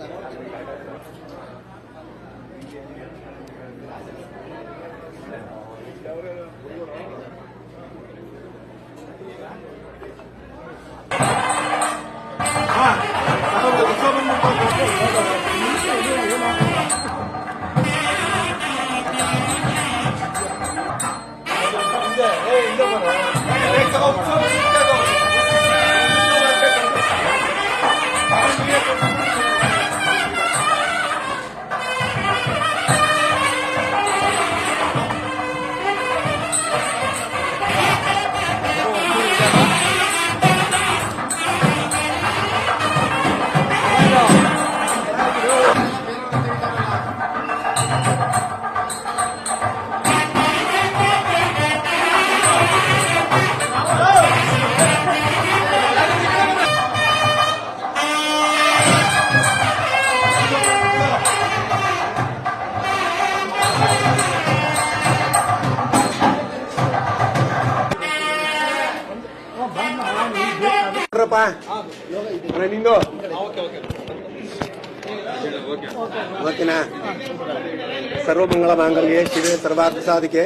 ತಗೊಂಡು October. ಅಣ್ಣ, ನಿಂದು ಓಕೆನಾ ಸರ್ವಮಂಗಳ ಮಾಂಗಲ್ಯ ಶಿವೆ ಸರ್ವಾರ್ಥ ಸಾಧಿಕೆ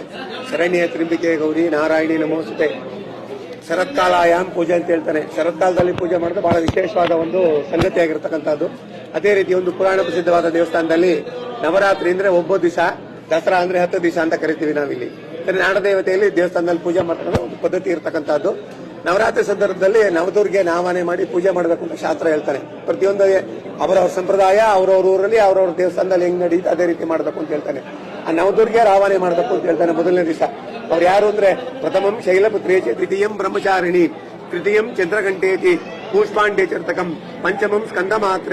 ಶರಣ್ಯ ತ್ರಿಂಬಿಕೆ ಗೌರಿ ನಾರಾಯಣಿ ನಮಸತೆ ಶರತ್ಕಾಲ ಆಯಾಮ್ ಪೂಜೆ ಅಂತ ಹೇಳ್ತಾನೆ. ಶರತ್ಕಾಲದಲ್ಲಿ ಪೂಜೆ ಮಾಡೋದು ಬಹಳ ವಿಶೇಷವಾದ ಒಂದು ಸಂಗತಿಯಾಗಿರ್ತಕ್ಕಂಥದ್ದು ಅದೇ ರೀತಿ ಒಂದು ಪುರಾಣ ಪ್ರಸಿದ್ಧವಾದ ದೇವಸ್ಥಾನದಲ್ಲಿ ನವರಾತ್ರಿ ಅಂದ್ರೆ ಒಬ್ಬ ದಿವಸ ದಸರಾ ಅಂದ್ರೆ ಹತ್ತು ದಿವಸ ಅಂತ ಕರಿತೀವಿ ನಾವಿಲ್ಲಿ. ನಾಡದೇವತೆಯಲ್ಲಿ ದೇವಸ್ಥಾನದಲ್ಲಿ ಪೂಜೆ ಮಾಡ್ತಕ್ಕಂಥ ಒಂದು ಪದ್ಧತಿ ಇರತಕ್ಕಂಥದ್ದು. ನವರಾತ್ರಿ ಸಂದರ್ಭದಲ್ಲಿ ನವದುರ್ಗೆ ನಾಮನೆ ಮಾಡಿ ಪೂಜೆ ಮಾಡಬೇಕು ಅಂತ ಶಾಸ್ತ್ರ ಹೇಳ್ತಾರೆ. ಪ್ರತಿಯೊಂದು ಅವರವ್ರ ಸಂಪ್ರದಾಯ, ಅವ್ರವ್ರ ಊರಲ್ಲಿ, ಅವ್ರವ್ರ ದೇವಸ್ಥಾನದಲ್ಲಿ ಹೆಂಗ್ ನಡೀತು, ಅದೇ ರೀತಿ ಮಾಡಬೇಕು ಅಂತ ಹೇಳ್ತಾನೆ. ಆ ನವದುರ್ಗೆ ರಾವಣೆ ಮಾಡಬೇಕು ಅಂತ ಹೇಳ್ತಾನೆ ಮೊದಲನೇ ದಿವಸ. ಅವ್ರು ಯಾರು ಅಂದ್ರೆ ಪ್ರಥಮಂ ಶೈಲಪುತ್ರೇಚ ದ್ವಿತೀಯಂ ಬ್ರಹ್ಮಚಾರಿಣಿ, ತೃತೀಯಂ ಚಂದ್ರಘಂಟೇತಿ, ಕೂಷ್ಮಾಂಡೇ ಚರ್ತಕಂ, ಪಂಚಮಂ ಸ್ಕಂದ ಮಾತ್ರ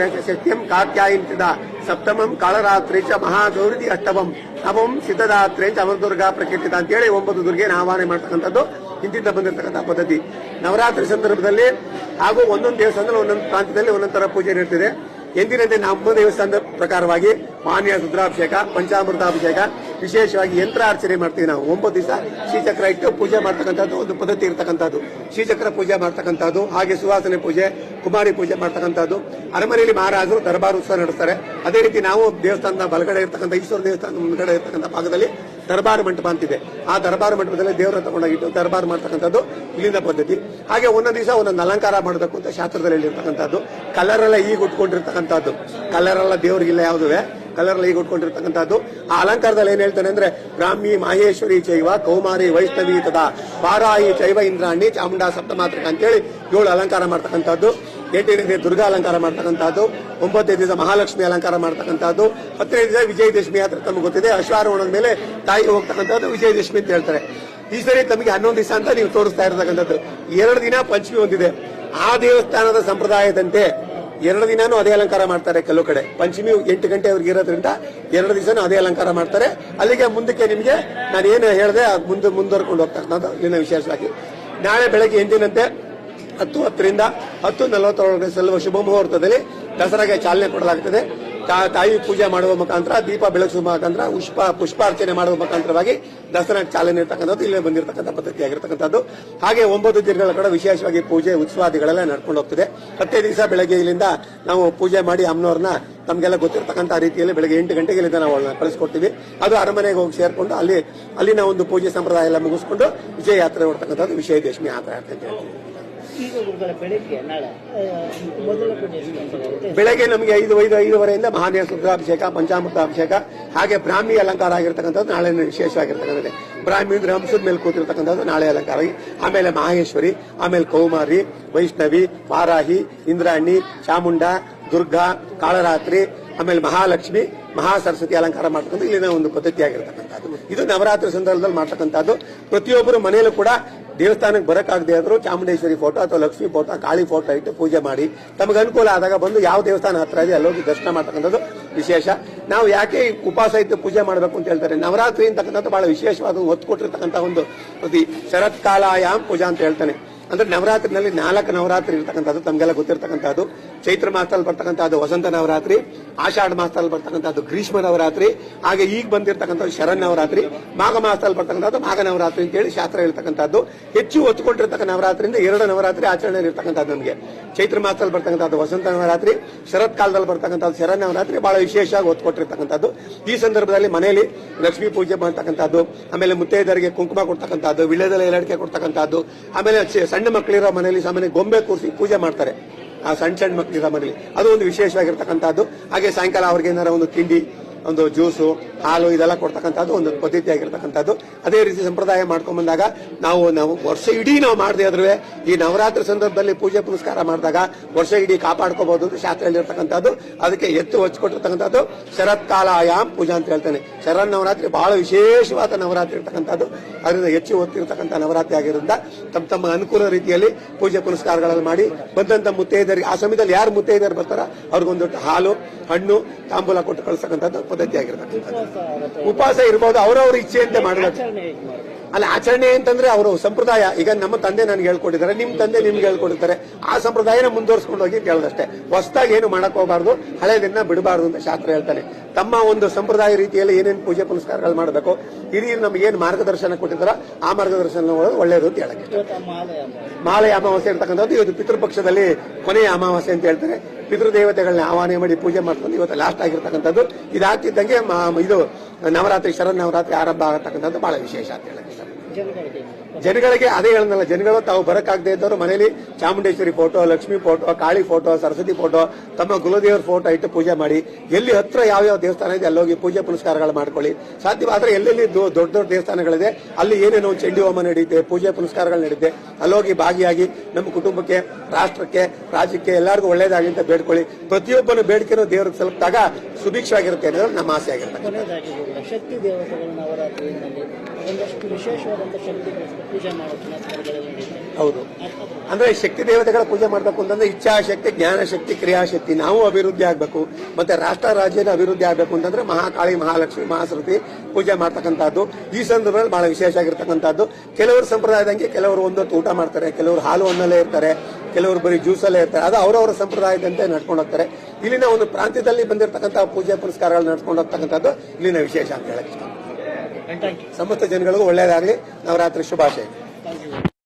ಕಾತ್ಯಾಯಿ ಚಿದ, ಸಪ್ತಮಂ ಕಾಳರಾತ್ರಿ ಚ ಮಹಾಗೌರಿ ಅಷ್ಟಮಂ ನವಂ ಸಿದ್ಧದಾತ್ರೆ ಚ ಅಮರದುರ್ಗಾ ಪ್ರಕೀರ್ತಿತ ಅಂತೇಳಿ ಒಂಬತ್ತು ದುರ್ಗೆ ಆಹ್ವಾನ ಮಾಡ್ತಕ್ಕಂಥದ್ದು. ಹಿಂದಿಂದ ಬಂದಿರತಕ್ಕಂಥ ಪದ್ಧತಿ. ನವರಾತ್ರಿ ಸಂದರ್ಭದಲ್ಲಿ ಹಾಗೂ ಒಂದೊಂದು ದೇವಸ್ಥಾನದಲ್ಲಿ ಒಂದೊಂದು ಪ್ರಾಂತ್ಯದಲ್ಲಿ ಒಂದೊಂದು ತರ ಪೂಜೆ ನಡೆಯುತ್ತಿದೆ. ಎಂದಿನಂತೆ ನಮ್ಮ ದೇವಸ್ಥಾನದ ಪ್ರಕಾರವಾಗಿ ಮಾನ್ಯ ರುದ್ರಾಭಿಷೇಕ, ಪಂಚಾಮೃತಾಭಿಷೇಕ, ವಿಶೇಷವಾಗಿ ಯಂತ್ರ ಅರ್ಚನೆ ಮಾಡ್ತೀವಿ ನಾವು. ಒಂಬತ್ತು ದಿವಸ ಶ್ರೀಚಕ್ರ ಇಟ್ಟು ಪೂಜೆ ಮಾಡ್ತಕ್ಕಂಥದ್ದು ಒಂದು ಪದ್ಧತಿ ಇರತಕ್ಕಂಥದ್ದು. ಶ್ರೀಚಕ್ರ ಪೂಜೆ ಮಾಡ್ತಕ್ಕಂಥದ್ದು, ಹಾಗೆ ಸುವಾಸನೆ ಪೂಜೆ, ಕುಮಾರಿ ಪೂಜೆ ಮಾಡ್ತಕ್ಕಂಥದ್ದು. ಅರಮನೆಯಲ್ಲಿ ಮಹಾರಾಜರು ದರ್ಬಾರ್ ಉತ್ಸವ ನಡೆಸ್ತಾರೆ. ಅದೇ ರೀತಿ ನಾವು ದೇವಸ್ಥಾನದ ಬಲಗಡೆ ಇರ್ತಕ್ಕಂಥ, ಈಶ್ವರ ದೇವಸ್ಥಾನದ ಮುಂದ್ಗಡೆ ಇರ್ತಕ್ಕಂಥ ಭಾಗದಲ್ಲಿ ದರ್ಬಾರ್ ಮಂಟಪ ಅಂತಿದೆ. ಆ ದರ್ಬಾರ್ ಮಂಟಪದಲ್ಲಿ ದೇವರ ತಗೊಂಡೋಗಿಟ್ಟು ದರ್ಬಾರ್ ಮಾಡ್ತಕ್ಕಂಥದ್ದು ಇಲ್ಲಿಂದ ಪದ್ಧತಿ ಹಾಗೆ ಒಂದೊಂದು ದಿವಸ ಒಂದೊಂದು ಅಲಂಕಾರ ಮಾಡಬೇಕು ಅಂತ ಶಾಸ್ತ್ರದಲ್ಲಿ ಹೇಳಿರ್ತಕ್ಕಂಥದ್ದು. ಕಲರ್ ಎಲ್ಲ ಈಗ ಉಟ್ಕೊಂಡಿರ್ತಕ್ಕಂಥದ್ದು. ಕಲರ್ ಎಲ್ಲ ದೇವರಿಗಿಲ್ಲ ಯಾವುದುವೆ ಕಲರ್ ಈಗ ಉಟ್ಕೊಂಡಿರ್ತಕ್ಕಂಥದ್ದು. ಆ ಅಲಂಕಾರದಲ್ಲಿ ಏನ್ ಹೇಳ್ತಾನೆ ಅಂದ್ರೆ, ಬ್ರಾಹ್ಮಿ ಮಾಹೇಶ್ವರಿ ಚೈವ ಕೌಮಾರಿ ವೈಷ್ಣವಿ ತದಾ ಪಾರಾಯಿ ಚೈವ ಇಂದ್ರಾಣಿ ಚಾಮುಂಡಾ ಸಪ್ತಮಾತ್ರಕ ಅಂತೇಳಿ ಏಳು ಅಲಂಕಾರ ಮಾಡ್ತಕ್ಕಂಥದ್ದು. ಎಂಟನೇ ದಿವಸ ದುರ್ಗಾ ಅಲಂಕಾರ ಮಾಡ್ತಕ್ಕಂಥದ್ದು ಒಂಬತ್ತನೇ ದಿವಸ ಮಹಾಲಕ್ಷ್ಮಿ ಅಲಂಕಾರ ಮಾಡ್ತಕ್ಕಂಥದ್ದು ಹತ್ತನೇ ದಿವಸ ವಿಜಯದಶಮಿ ಯಾತ್ರೆ ತಮಗೆ ಗೊತ್ತಿದೆ, ಅಶ್ವಾರೋಹಣದ ಮೇಲೆ ತಾಯಿ ಹೋಗ್ತಕ್ಕಂಥದ್ದು ವಿಜಯದಶಮಿ ಅಂತ ಹೇಳ್ತಾರೆ. ಈ ಸರಿ ತಮಗೆ ಹನ್ನೊಂದು ದಿವಸ ಅಂತ ನೀವು ತೋರಿಸ್ತಾ ಇರತಕ್ಕಂಥದ್ದು. ಎರಡು ದಿನ ಪಂಚಮಿ ಹೊಂದಿದೆ. ಆ ದೇವಸ್ಥಾನದ ಸಂಪ್ರದಾಯದಂತೆ ಎರಡು ದಿನಾನು ಅದೇ ಅಲಂಕಾರ ಮಾಡ್ತಾರೆ ಕೆಲವು ಕಡೆ. ಪಂಚಮಿ ಎಂಟು ಗಂಟೆ ಅವ್ರಿಗೆ ಇರೋದ್ರಿಂದ ಎರಡು ದಿವಸನೂ ಅದೇ ಅಲಂಕಾರ ಮಾಡ್ತಾರೆ. ಅಲ್ಲಿಗೆ ಮುಂದಕ್ಕೆ ನಿಮಗೆ ನಾನು ಏನು ಹೇಳಿದೆ, ಮುಂದೆ ಮುಂದುವರ್ಕೊಂಡು ಹೋಗ್ತಕ್ಕಂಥದ್ದು ಇಲ್ಲಿನ ವಿಶೇಷವಾಗಿ. ನಾಳೆ ಬೆಳಗ್ಗೆ ಎಂದಿನಂತೆ ಹತ್ತು, ಹತ್ತರಿಂದ ಹತ್ತು ನಲವತ್ತರೊಳಗೆ ಸಲ್ಲುವ ಶುಭ ಮುಹೂರ್ತದಲ್ಲಿ ದಸರಾಗೆ ಚಾಲನೆ ಕೊಡಲಾಗುತ್ತದೆ ತಾಯಿ ಪೂಜೆ ಮಾಡುವ ಮುಖಾಂತರ, ದೀಪ ಬೆಳಗಿಸುವ ಮುಖಾಂತರ ಪುಷ್ಪ ಪುಷ್ಪಾರ್ಚನೆ ಮಾಡುವ ಮುಖಾಂತರವಾಗಿ ದಸರಾ ಚಾಲನೆ ಇರ್ತಕ್ಕಂಥದ್ದು, ಇಲ್ಲಿ ಬಂದಿರತಕ್ಕಂಥ ಪದ್ಧತಿ ಆಗಿರ್ತಕ್ಕಂಥದ್ದು. ಹಾಗೆ ಒಂಬತ್ತು ದಿನಗಳ ಕೂಡ ವಿಶೇಷವಾಗಿ ಪೂಜೆ, ಉತ್ಸವಾದಿಗಳೆಲ್ಲ ನಡ್ಕೊಂಡು ಹೋಗ್ತಿದೆ. ಹತ್ತೇ ದಿವಸ ಬೆಳಗ್ಗೆ ಇಲ್ಲಿಂದ ನಾವು ಪೂಜೆ ಮಾಡಿ ಅಮ್ಮನವ್ರನ್ನ, ನಮಗೆಲ್ಲ ಗೊತ್ತಿರತಕ್ಕಂಥ ರೀತಿಯಲ್ಲಿ ಬೆಳಗ್ಗೆ ಎಂಟು ಗಂಟೆಗೆ ಇಲ್ಲಿಂದ ನಾವು ಕಳಿಸ್ಕೊಡ್ತೀವಿ. ಅದು ಅರಮನೆಗೆ ಹೋಗಿ ಸೇರಿಕೊಂಡು ಅಲ್ಲಿ, ಅಲ್ಲಿನ ಒಂದು ಪೂಜೆ ಸಂಪ್ರದಾಯ ಎಲ್ಲ ಮುಗಿಸ್ಕೊಂಡು ವಿಜಯ ಯಾತ್ರೆ ಹೊರತಕ್ಕಂಥದ್ದು ವಿಜಯದಶಮಿ ಆತ ಅಂತ ಹೇಳ್ತೀವಿ. ಬೆಳಗ್ಗೆ ನಮಗೆ ಐದು ಐದು, ಐದುವರೆಯಿಂದ ಮಹಾದೇವ ಸುದ್ರಾಭಿಷೇಕ ಪಂಚಾಮೃತ ಅಭಿಷೇಕ ಹಾಗೆ ಬ್ರಾಹ್ಮಿ ಅಲಂಕಾರ ಆಗಿರ್ತಕ್ಕಂಥದ್ದು ನಾಳೆ ವಿಶೇಷವಾಗಿರ್ತಕ್ಕಂಥದ್ದು ಬ್ರಾಹ್ಮಿ ಅಂದ್ರೆ ಹಂಸದ ಮೇಲೆ ಕೂತಿರ್ತಕ್ಕಂಥದ್ದು ನಾಳೆ ಅಲಂಕಾರ. ಆಮೇಲೆ ಮಹೇಶ್ವರಿ, ಆಮೇಲೆ ಕೌಮಾರಿ, ವೈಷ್ಣವಿ, ವಾರಾಹಿ, ಇಂದ್ರಾಣಿ, ಚಾಮುಂಡ, ದುರ್ಗಾ, ಕಾಳರಾತ್ರಿ, ಆಮೇಲೆ ಮಹಾಲಕ್ಷ್ಮಿ ಮಹಾ ಸರಸ್ವತಿ ಅಲಂಕಾರ ಮಾಡ್ತಕ್ಕಂಥ ಇಲ್ಲಿನ ಒಂದು ಪದ್ಧತಿ ಆಗಿರ್ತಕ್ಕಂಥದ್ದು ಇದು ನವರಾತ್ರಿ ಸಂದರ್ಭದಲ್ಲಿ ಮಾಡ್ತಕ್ಕಂಥದ್ದು. ಪ್ರತಿಯೊಬ್ಬರು ಮನೆಯಲ್ಲೂ ಕೂಡ ದೇವಸ್ಥಾನಕ್ಕೆ ಬರಕ್ಕಾಗದೆ ಆದರೂ ಚಾಮುಂಡೇಶ್ವರಿ ಫೋಟೋ ಅಥವಾ ಲಕ್ಷ್ಮಿ ಫೋಟೋ ಕಾಳಿ ಫೋಟೋ ಇಟ್ಟು ಪೂಜೆ ಮಾಡಿ. ತಮಗೆ ಅನುಕೂಲ ಆದಾಗ ಬಂದು ಯಾವ ದೇವಸ್ಥಾನ ಹತ್ರ ಇದೆ ಅಲ್ಲಿ ಹೋಗಿ ದರ್ಶನ ಮಾಡ್ತಕ್ಕಂಥದ್ದು ವಿಶೇಷ. ನಾವು ಯಾಕೆ ಉಪವಾಸ ಇದ್ದು ಪೂಜೆ ಮಾಡಬೇಕು ಅಂತ ಹೇಳ್ತಾರೆ? ನವರಾತ್ರಿ ಅಂತಕ್ಕಂಥದ್ದು ಬಹಳ ವಿಶೇಷವಾದ ಒತ್ತು ಕೊಟ್ಟಿರ್ತಕ್ಕಂಥ ಒಂದು ಶರತ್ಕಾಲಾಯಾಮ್ ಪೂಜಾ ಅಂತ ಹೇಳ್ತಾನೆ. ಅಂದ್ರೆ ನವರಾತ್ರಿನಲ್ಲಿ ನಾಲ್ಕು ನವರಾತ್ರಿ ಇರ್ತಕ್ಕಂಥದ್ದು, ತಮಗೆಲ್ಲ ಗೊತ್ತಿರ್ತಕ್ಕಂಥದ್ದು. ಚೈತ್ರ ಮಾಸದಲ್ಲಿ ಬರ್ತಕ್ಕಂಥದ್ದು ವಸಂತ ನವರಾತ್ರಿ, ಆಷಾಢ ಮಾಸದಲ್ಲಿ ಬರ್ತಕ್ಕಂಥದ್ದು ಗ್ರೀಷ್ಮ ನವರಾತ್ರಿ, ಹಾಗೆ ಈಗ ಬಂದಿರತಕ್ಕಂಥದ್ದು ಶರಣ ನವರಾತ್ರಿ, ಮಾಘ ಮಾಸದಲ್ಲಿ ಬರ್ತಕ್ಕಂಥದ್ದು ಮಾಘ ನವರಾತ್ರಿ ಅಂತೇಳಿ ಶಾಸ್ತ್ರ ಹೇಳ್ತಕ್ಕಂಥದ್ದು. ಹೆಚ್ಚು ಒತ್ತುಕೊಂಡಿರ್ತಕ್ಕ ನವರಾತ್ರಿಯಿಂದ ಎರಡು ನವರಾತ್ರಿ ಆಚರಣೆ ಇರ್ತಕ್ಕಂಥದ್ದು ನಮಗೆ. ಚೈತ್ರ ಮಾಸದಲ್ಲಿ ಬರ್ತಕ್ಕಂಥದ್ದು ವಸಂತ ನವರಾತ್ರಿ ಶರತ್ಕಾಲದಲ್ಲಿ ಬರ್ತಕ್ಕಂಥದ್ದು ಶರಣ ನವರಾತ್ರಿ ಬಹಳ ವಿಶೇಷವಾಗಿ ಒತ್ತುಕೊಟ್ಟಿರ್ತಕ್ಕಂಥದ್ದು ಈ ಸಂದರ್ಭದಲ್ಲಿ ಮನೆಯಲ್ಲಿ ಲಕ್ಷ್ಮೀ ಪೂಜೆ ಮಾಡ್ತಕ್ಕಂಥದ್ದು, ಆಮೇಲೆ ಮುತ್ತೈದರಿಗೆ ಕುಂಕುಮ ಕೊಡ್ತಕ್ಕಂಥದ್ದು ವಿಳ್ಯದಲ್ಲಿ ಎಲ್ಲಡಿಕೆ ಕೊಡ್ತಕ್ಕಂಥದ್ದು, ಆಮೇಲೆ ಸಣ್ಣ ಮಕ್ಕಳಿರೋ ಮನೆಯಲ್ಲಿ ಸಾಮಾನ್ಯ ಗೊಂಬೆ ಕೂರಿಸಿ ಪೂಜೆ ಮಾಡ್ತಾರೆ. ಆ ಸಣ್ಣ ಸಣ್ಣ ಮಕ್ಕಳಿರೋ ಮನೆಯಲ್ಲಿ. ಅದು ಒಂದು ವಿಶೇಷವಾಗಿರ್ತಕ್ಕಂಥದ್ದು. ಹಾಗೆ ಸಾಯಂಕಾಲ ಅವ್ರಿಗೆ ಏನಾರ ಒಂದು ತಿಂಡಿ ಒಂದು ಜ್ಯೂಸು, ಹಾಲು ಇದೆಲ್ಲ ಕೊಡ್ತಕ್ಕಂಥದ್ದು, ಒಂದು ಪದ್ಧತಿ ಆಗಿರ್ತಕ್ಕಂಥದ್ದು. ಅದೇ ರೀತಿ ಸಂಪ್ರದಾಯ ಮಾಡ್ಕೊಂಡ್ ಬಂದಾಗ ನಾವು ನಾವು ವರ್ಷ ಇಡೀ ನಾವು ಮಾಡದೆ ಆದ್ರೂ ಈ ನವರಾತ್ರಿ ಸಂದರ್ಭದಲ್ಲಿ ಪೂಜೆ ಪುನಸ್ಕಾರ ಮಾಡಿದಾಗ ವರ್ಷ ಇಡೀ ಕಾಪಾಡ್ಕೋಬಹುದು ಅಂತ ಶಾಸ್ತ್ರ ಹೇಳಿರ್ತಕ್ಕಂಥದ್ದು ಅದಕ್ಕೆ ಎತ್ತು ಹಚ್ಕೊಟ್ಟಿರ್ತಕ್ಕಂಥದ್ದು ಶರತ್ಕಾಲಾಯಾಮ್ ಪೂಜಾ ಅಂತ ಹೇಳ್ತಾನೆ. ಶರತ್ ನವರಾತ್ರಿ ಬಹಳ ವಿಶೇಷವಾದ ನವರಾತ್ರಿ ಇರ್ತಕ್ಕಂಥದ್ದು. ಅದರಿಂದ ಹೆಚ್ಚು ಒತ್ತಿರ್ತಕ್ಕಂಥ ನವರಾತ್ರಿ ಆಗಿರೋದ್ರಿಂದ ತಮ್ಮ ತಮ್ಮ ಅನುಕೂಲ ರೀತಿಯಲ್ಲಿ ಪೂಜೆ ಪುನಸ್ಕಾರಗಳನ್ನು ಮಾಡಿ ಬಂದಂತ ಮುತ್ತೈದರಿಗೆ ಆ ಸಮಯದಲ್ಲಿ ಯಾರು ಮುತ್ತೈದರು ಬರ್ತಾರ ಅವ್ರಿಗೊಂದು ಹಾಲು, ಹಣ್ಣು, ತಾಂಬೂಲ ಕೊಟ್ಟು ಕಳಿಸ್ತಕ್ಕಂಥದ್ದು ಪದ್ಧತಿ ಆಗಿರ್ತಕ್ಕಂಥದ್ದು ಉಪವಾಸ ಇರ್ಬೋದು ಅವರವ್ರ ಇಚ್ಛೆಯಂತೆ ಮಾಡಬೇಕು? ಅಲ್ಲ ಆಚರಣೆ ಅಂತಂದ್ರೆ ಅವರು ಸಂಪ್ರದಾಯ. ಈಗ ನಮ್ಮ ತಂದೆ ನನ್ಗೆ ಹೇಳ್ಕೊಟ್ಟಿದ್ದಾರೆ ನಿಮ್ ತಂದೆ ನಿಮ್ಗೆ ಹೇಳ್ಕೊಡ್ತಾರೆ ಆ ಸಂಪ್ರದಾಯನ ಮುಂದುವರ್ಸ್ಕೊಂಡು ಹೋಗಿ ಕೇಳದಷ್ಟೇ ಹೊಸದಾಗಿ ಏನು ಮಾಡಕ್ ಹೋಗಬಾರ್ದು ಹಳೆಯದನ್ನ ಬಿಡಬಾರ್ದು ಅಂತ ಶಾಸ್ತ್ರ ಹೇಳ್ತಾನೆ. ತಮ್ಮ ಒಂದು ಸಂಪ್ರದಾಯ ರೀತಿಯಲ್ಲಿ ಏನೇನು ಪೂಜೆ ಪುನಸ್ಕಾರಗಳು ಮಾಡಬೇಕು ಹಿರಿಯರು ನಮ್ಗೆ ಏನು ಮಾರ್ಗದರ್ಶನ ಕೊಟ್ಟಿದ್ದಾರ ಆ ಮಾರ್ಗದರ್ಶನ ಒಳ್ಳೆಯದು ಅಂತ ಹೇಳಕ್ಕೆ ಮಾಲೆ ಅಮಾವಾಸ್ಯೆ. ಅಂತಕ್ಕಂಥದ್ದು ಇವತ್ತು ಪಿತೃಪಕ್ಷದಲ್ಲಿ ಕೊನೆಯ ಅಮಾವಾಸ್ಯೆ ಅಂತ ಹೇಳ್ತಾರೆ. ಪಿತೃದೇವತೆಗಳನ್ನ ಆಹ್ವಾನ ಮಾಡಿ ಪೂಜೆ ಮಾಡ್ಕೊಂಡು ಇವತ್ತು ಲಾಸ್ಟ್ ಆಗಿರ್ತಕ್ಕಂಥದ್ದು. ಇದಾಗ್ತಿದ್ದಂಗೆ ಇದು ನವರಾತ್ರಿ ಶರದ್ ನವರಾತ್ರಿ ಆರಂಭ ಆಗತಕ್ಕಂಥದ್ದು ಬಹಳ ವಿಶೇಷ ಅಂತ ಹೇಳಕ್ಕೆ ಇಷ್ಟಪಡ್ತೀನಿ. ಜನಗಳಿಗೆ? ಅದೇ ಹೇಳಲ್ಲ ಜನಗಳು ತಾವು ಬರಕ್ಕಾಗದೇ ಇದ್ದವರು ಮನೇಲಿ Chamundeshwari photo Lakshmi photo Kali photo Saraswati photo ತಮ್ಮ ಗುಲದೇವರ ಫೋಟೋ ಇಟ್ಟು ಪೂಜೆ ಮಾಡಿ ಎಲ್ಲಿ ಹತ್ರ ಯಾವ ಯಾವ ದೇವಸ್ಥಾನ ಇದೆ ಅಲ್ಲೋಗಿ ಪೂಜೆ ಪುನಸ್ಕಾರಗಳು ಮಾಡ್ಕೊಳ್ಳಿ. ಸಾಧ್ಯವಾದ್ರೆ ಎಲ್ಲೆಲ್ಲಿ ದೊಡ್ಡ ದೊಡ್ಡ ದೇವಸ್ಥಾನಗಳಿದೆ ಅಲ್ಲಿ ಏನೇನೋ ಚಂಡಿ ಹೋಮ ನಡೆಯುತ್ತೆ ಪೂಜೆ ಪುನಸ್ಕಾರಗಳು ನಡೆಯುತ್ತೆ ಅಲ್ಲೋಗಿ ಭಾಗಿಯಾಗಿ ನಮ್ಮ ಕುಟುಂಬಕ್ಕೆ ರಾಷ್ಟ್ರಕ್ಕೆ ರಾಜ್ಯಕ್ಕೆ ಎಲ್ಲರಿಗೂ ಒಳ್ಳೇದಾಗಿ ಅಂತ ಬೇಡ್ಕೊಳ್ಳಿ. ಪ್ರತಿಯೊಬ್ಬನ ಬೇಡಿಕೆನೂ ದೇವ್ರಿಗೆ ತಲುಪಿದಾಗ ಸುಭಿಕ್ಷವಾಗಿರುತ್ತೆ ಅನ್ನೋದು ನಮ್ಮ ಆಸೆ ಆಗಿರುತ್ತೆ ಒಂದಷ್ಟು ಶಕ್ತಿ ಪೂಜೆ ಹೌದು. ಅಂದ್ರೆ ಶಕ್ತಿ ದೇವತೆಗಳ ಪೂಜೆ ಮಾಡಬೇಕು ಅಂತಂದ್ರೆ ಇಚ್ಛಾಶಕ್ತಿ, ಜ್ಞಾನಶಕ್ತಿ, ಕ್ರಿಯಾಶಕ್ತಿ, ನಾವು ಅಭಿವೃದ್ಧಿ ಆಗಬೇಕು. ಮತ್ತೆ ರಾಷ್ಟ್ರ ರಾಜ್ಯದ ಅಭಿವೃದ್ಧಿ ಆಗಬೇಕು ಅಂತಂದ್ರೆ ಮಹಾಕಾಳಿ, ಮಹಾಲಕ್ಷ್ಮಿ, ಮಹಾಸರಸ್ವತಿ ಪೂಜೆ ಮಾಡ್ತಕ್ಕಂಥದ್ದು. ಈ ಸಂದರ್ಭದಲ್ಲಿ ಬಹಳ ವಿಶೇಷ ಆಗಿರ್ತಕ್ಕಂಥದ್ದು. ಕೆಲವರು ಸಂಪ್ರದಾಯದಂಗೆ ಕೆಲವರು ಒಂದೊತ್ತು ಊಟ ಮಾಡ್ತಾರೆ, ಕೆಲವರು ಹಾಲು ಅನ್ನಲ್ಲೇ ಇರ್ತಾರೆ, ಕೆಲವರು ಬರೀ ಜ್ಯೂಸಲ್ಲೇ ಇರ್ತಾರೆ. ಅದು ಅವರವರ ಸಂಪ್ರದಾಯದಂತೆ ನಡ್ಕೊಂಡು ಹೋಗ್ತಾರೆ. ಇಲ್ಲಿನ ಒಂದು ಪ್ರಾಂತ್ಯದಲ್ಲಿ ಬಂದಿರತಕ್ಕಂಥ ಪೂಜೆ ಪುನಸ್ಕಾರಗಳು ನಡ್ಕೊಂಡು ಹೋಗ್ತಕ್ಕಂಥದ್ದು ಇಲ್ಲಿನ ವಿಶೇಷ ಅಂತ ಹೇಳಕ್ಕೆ ಸಮಸ್ತ ಜನಗಳಿಗೂ ಒಳ್ಳೆಯದಾಗಲಿ. ನವರಾತ್ರಿ ಶುಭಾಶಯ